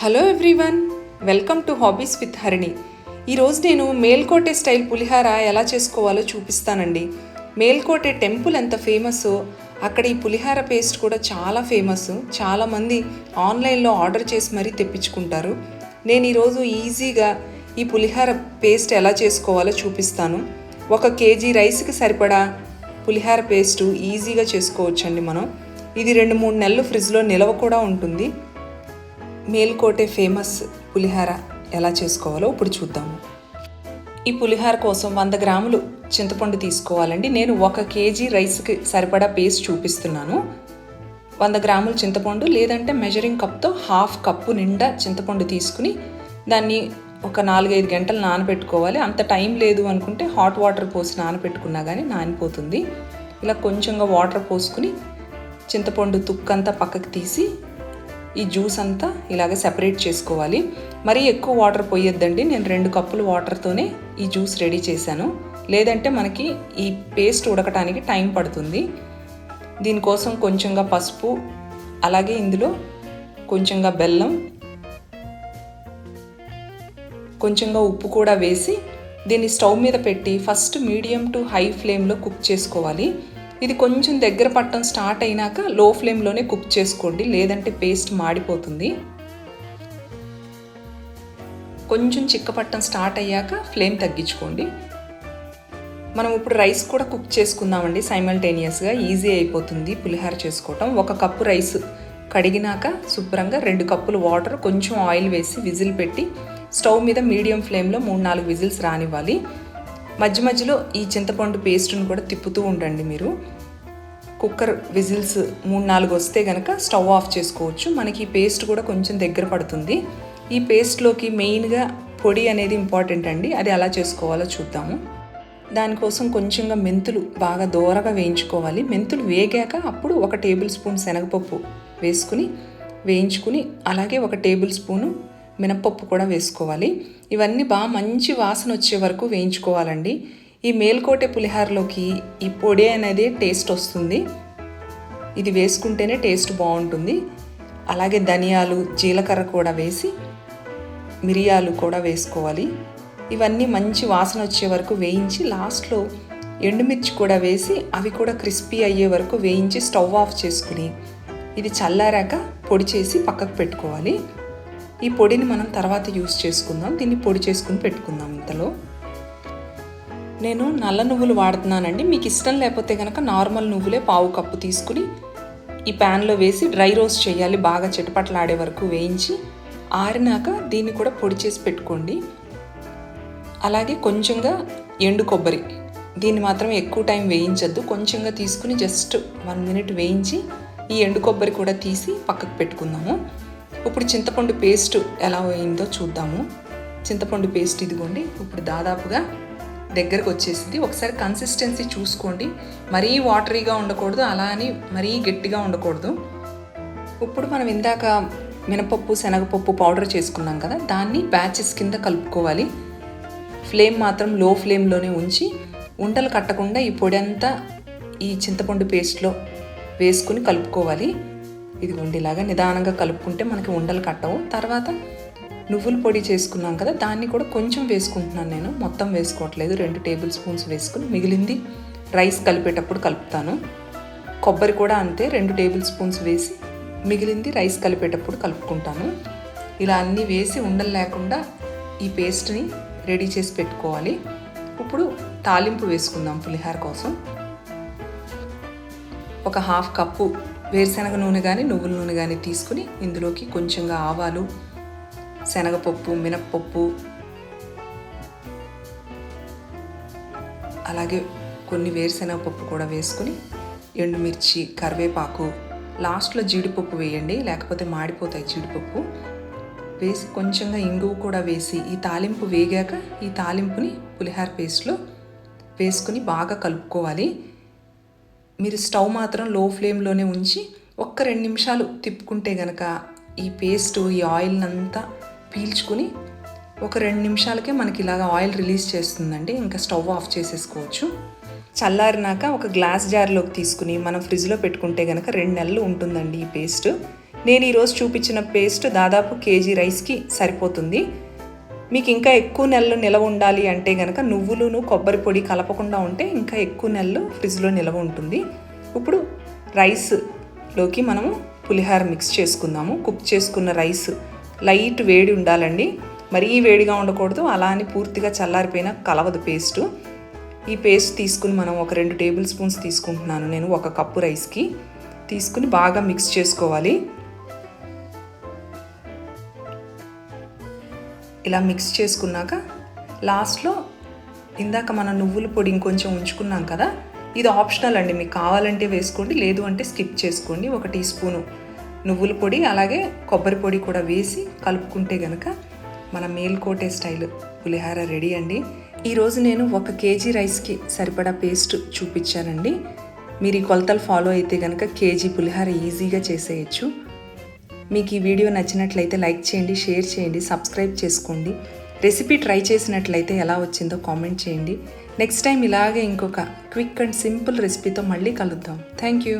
Hello everyone welcome to hobbies with Harini ఈరోజు నేను Melkote style పులిహార ఎలా చేసుకోవాలో చూపిస్తానండి. మేల్కోటే టెంపుల్ ఎంత ఫేమస్ అక్కడ ఈ పులిహార పేస్ట్ కూడా చాలా ఫేమస్. చాలామంది ఆన్లైన్లో ఆర్డర్ చేసి మరీ తెప్పించుకుంటారు. నేను ఈరోజు ఈజీగా ఈ పులిహార పేస్ట్ ఎలా చేసుకోవాలో చూపిస్తాను. ఒక కేజీ రైస్కి సరిపడా పులిహార పేస్ట్ ఈజీగా చేసుకోవచ్చండి మనం. ఇది రెండు మూడు నెలలు ఫ్రిడ్జ్లో నిలవ కూడా ఉంటుంది. మేల్కోటే ఫేమస్ పులిహార ఎలా చేసుకోవాలో ఇప్పుడు చూద్దాము. ఈ పులిహార కోసం వంద గ్రాములు చింతపండు తీసుకోవాలండి. నేను ఒక కేజీ రైస్కి సరిపడా పేస్ట్ చూపిస్తున్నాను. వంద గ్రాముల చింతపండు లేదంటే మెజరింగ్ కప్తో హాఫ్ కప్పు నిండా చింతపండు తీసుకుని దాన్ని ఒక నాలుగైదు గంటలు నానబెట్టుకోవాలి. అంత టైం లేదు అనుకుంటే హాట్ వాటర్ పోసి నానబెట్టుకున్నా కానీ నానిపోతుంది. ఇలా కొంచెంగా వాటర్ పోసుకుని చింతపండు తుక్కంతా పక్కకు తీసి ఈ జ్యూస్ అంతా ఇలాగ సెపరేట్ చేసుకోవాలి. మరీ ఎక్కువ వాటర్ పోయొద్దండి. నేను రెండు కప్పులు వాటర్తోనే ఈ జ్యూస్ రెడీ చేశాను. లేదంటే మనకి ఈ పేస్ట్ ఉడకటానికి టైం పడుతుంది. దీనికోసం కొంచెంగా పసుపు అలాగే ఇందులో కొంచెంగా బెల్లం కొంచెంగా ఉప్పు కూడా వేసి దీన్ని స్టవ్ మీద పెట్టి ఫస్ట్ మీడియం టు హై ఫ్లేమ్లో కుక్ చేసుకోవాలి. ఇది కొంచెం దగ్గర పట్టడం స్టార్ట్ అయినాక లో ఫ్లేమ్లోనే కుక్ చేసుకోండి. లేదంటే పేస్ట్ మాడిపోతుంది. కొంచెం చిక్కపట్టం స్టార్ట్ అయ్యాక ఫ్లేమ్ తగ్గించుకోండి. మనం ఇప్పుడు రైస్ కూడా కుక్ చేసుకుందామండి. సైమల్టేనియస్గా ఈజీ అయిపోతుంది పులిహార చేసుకోవటం. ఒక కప్పు రైస్ కడిగినాక శుభ్రంగా రెండు కప్పులు వాటర్ కొంచెం ఆయిల్ వేసి విజిల్ పెట్టి స్టవ్ మీద మీడియం ఫ్లేమ్లో మూడు నాలుగు విజిల్స్ రానివ్వాలి. మధ్య మధ్యలో ఈ చింతపండు పేస్ట్ను కూడా తిప్పుతూ ఉండండి మీరు. కుక్కర్ విజిల్స్ మూడు నాలుగు వస్తే కనుక స్టవ్ ఆఫ్ చేసుకోవచ్చు. మనకి ఈ పేస్ట్ కూడా కొంచెం దగ్గర పడుతుంది. ఈ పేస్ట్లోకి మెయిన్గా పొడి అనేది ఇంపార్టెంట్ అండి. అది ఎలా చేసుకోవాలో చూద్దాము. దానికోసం కొంచెంగా మెంతులు బాగా దూరగా వేయించుకోవాలి. మెంతులు వేగాక అప్పుడు ఒక టేబుల్ స్పూన్ శనగపప్పు వేసుకుని వేయించుకుని అలాగే ఒక టేబుల్ స్పూను మినప్పప్పు కూడా వేసుకోవాలి. ఇవన్నీ బాగా మంచి వాసన వచ్చే వరకు వేయించుకోవాలండి. ఈ మేల్కోటే పులిహారలోకి ఈ పొడి అనేది టేస్ట్ వస్తుంది. ఇది వేసుకుంటేనే టేస్ట్ బాగుంటుంది. అలాగే ధనియాలు జీలకర్ర కూడా వేసి మిరియాలు కూడా వేసుకోవాలి. ఇవన్నీ మంచి వాసన వచ్చే వరకు వేయించి లాస్ట్లో ఎండుమిర్చి కూడా వేసి అవి కూడా క్రిస్పీ అయ్యే వరకు వేయించి స్టవ్ ఆఫ్ చేసుకుని ఇది చల్లారాక పొడి చేసి పక్కకు పెట్టుకోవాలి. ఈ పొడిని మనం తర్వాత యూస్ చేసుకుందాం. దీన్ని పొడి చేసుకుని పెట్టుకుందాం ఇంతలో. నేను నల్ల నువ్వులు వాడుతున్నానండి. మీకు ఇష్టం లేకపోతే కనుక నార్మల్ నువ్వులే పావు కప్పు తీసుకుని ఈ ప్యాన్లో వేసి డ్రై రోస్ట్ చేయాలి. బాగా చిటపట్లాడే వరకు వేయించి ఆరినాక దీన్ని కూడా పొడి చేసి పెట్టుకోండి. అలాగే కొంచెంగా ఎండు కొబ్బరి. దీన్ని మాత్రం ఎక్కువ టైం వేయించద్దు. కొంచెంగా తీసుకుని జస్ట్ వన్ మినిట్ వేయించి ఈ ఎండు కొబ్బరి కూడా తీసి పక్కకు పెట్టుకుందాము. ఇప్పుడు చింతపండు పేస్ట్ ఎలా అయిందో చూద్దాము. చింతపండు పేస్ట్ ఇదిగోండి. ఇప్పుడు దాదాపుగా దగ్గరకు వచ్చేసింది. ఒకసారి కన్సిస్టెన్సీ చూసుకోండి. మరీ వాటరీగా ఉండకూడదు. అలా అని మరీ గట్టిగా ఉండకూడదు. ఇప్పుడు మనం ఇందాక మినపప్పు శనగపప్పు పౌడర్ చేసుకున్నాం కదా దాన్ని బ్యాచెస్ కింద కలుపుకోవాలి. ఫ్లేమ్ మాత్రం లో ఫ్లేమ్లోనే ఉంచి ఉండలు కట్టకుండా ఈ పొడి అంతా ఈ చింతపండు పేస్ట్లో వేసుకుని కలుపుకోవాలి. ఇదిగోండి ఇలాగా నిదానంగా కలుపుకుంటే మనకి ఉండలు కట్టవు. తర్వాత నువ్వుల పొడి చేసుకున్నాం కదా దాన్ని కూడా కొంచెం వేసుకుంటున్నాను నేను. మొత్తం వేసుకోవట్లేదు. రెండు టేబుల్ స్పూన్స్ వేసుకుని మిగిలింది రైస్ కలిపేటప్పుడు కలుపుతాను. కొబ్బరి కూడా అంతే రెండు టేబుల్ స్పూన్స్ వేసి మిగిలింది రైస్ కలిపేటప్పుడు కలుపుకుంటాను. ఇలా అన్నీ వేసి ఉండలు లేకుండా ఈ పేస్ట్ని రెడీ చేసి పెట్టుకోవాలి. ఇప్పుడు తాలింపు వేసుకుందాం పులిహార కోసం. ఒక హాఫ్ కప్పు వేరుశనగ నూనె కానీ నువ్వుల నూనె కానీ తీసుకుని ఇందులోకి కొంచెంగా ఆవాలు శనగపప్పు మినప్పప్పు అలాగే కొన్ని వేరుశనగపప్పు కూడా వేసుకుని ఎండుమిర్చి కరివేపాకు లాస్ట్లో జీడిపప్పు వేయండి లేకపోతే మాడిపోతాయి జీడిపప్పు. వేసి కొంచెంగా ఇంగువ కూడా వేసి ఈ తాలింపు వేగాక ఈ తాలింపుని పులిహార పేస్ట్లో వేసుకుని బాగా కలుపుకోవాలి. మీరు స్టవ్ మాత్రం లో ఫ్లేమ్లోనే ఉంచి ఒక్క రెండు నిమిషాలు తిప్పుకుంటే గనక ఈ పేస్ట్ ఈ ఆయిల్ అంతా పీల్చుకుని ఒక రెండు నిమిషాలకే మనకి ఇలాగ ఆయిల్ రిలీజ్ చేస్తుందండి. ఇంకా స్టవ్ ఆఫ్ చేసేసుకోవచ్చు. చల్లారినాక ఒక గ్లాస్ జార్లోకి తీసుకుని మనం ఫ్రిడ్జ్లో పెట్టుకుంటే కనుక రెండు నెలలు ఉంటుందండి ఈ పేస్ట్. నేను ఈరోజు చూపించిన పేస్ట్ దాదాపు కేజీ రైస్కి సరిపోతుంది. మీకు ఇంకా ఎక్కువ నెలలు నిలవ ఉండాలి అంటే కనుక నువ్వులును కొబ్బరి పొడి కలపకుండా ఉంటే ఇంకా ఎక్కువ నెలలు ఫ్రిడ్జ్లో నిలవ ఉంటుంది. ఇప్పుడు రైస్లోకి మనము పులిహార మిక్స్ చేసుకుందాము. కుక్ చేసుకున్న రైస్ లైట్ వేడి ఉండాలండి. మరీ వేడిగా ఉండకూడదు. అలా అని పూర్తిగా చల్లారిపోయిన కలవదు పేస్టు. ఈ పేస్ట్ తీసుకుని మనం ఒక రెండు టేబుల్ స్పూన్స్ తీసుకుంటున్నాను. నేను ఒక కప్పు రైస్కి తీసుకుని బాగా మిక్స్ చేసుకోవాలి. ఇలా మిక్స్ చేసుకున్నాక లాస్ట్లో ఇందాక మనం నువ్వుల పొడి ఇంకొంచెం ఉంచుకున్నాం కదా ఇది ఆప్షనల్ అండి. మీకు కావాలంటే వేసుకోండి లేదు అంటే స్కిప్ చేసుకోండి. ఒక టీ స్పూను నువ్వుల పొడి అలాగే కొబ్బరి పొడి కూడా వేసి కలుపుకుంటే గనక మన మేల్కోటే స్టైల్ పులిహార రెడీ అండి. ఈరోజు నేను ఒక కేజీ రైస్కి సరిపడా పేస్ట్ చూపించానండి. మీరు ఈ కొలతలు ఫాలో అయితే కనుక కేజీ పులిహార ఈజీగా చేసేయచ్చు. మీకు ఈ వీడియో నచ్చినట్లయితే లైక్ చేయండి షేర్ చేయండి సబ్స్క్రైబ్ చేసుకోండి. రెసిపీ ట్రై చేసినట్లయితే ఎలా వచ్చిందో కామెంట్ చేయండి. నెక్స్ట్ టైం ఇలాగే ఇంకొక క్విక్ అండ్ సింపుల్ రెసిపీతో మళ్ళీ కలుద్దాం. Thank you.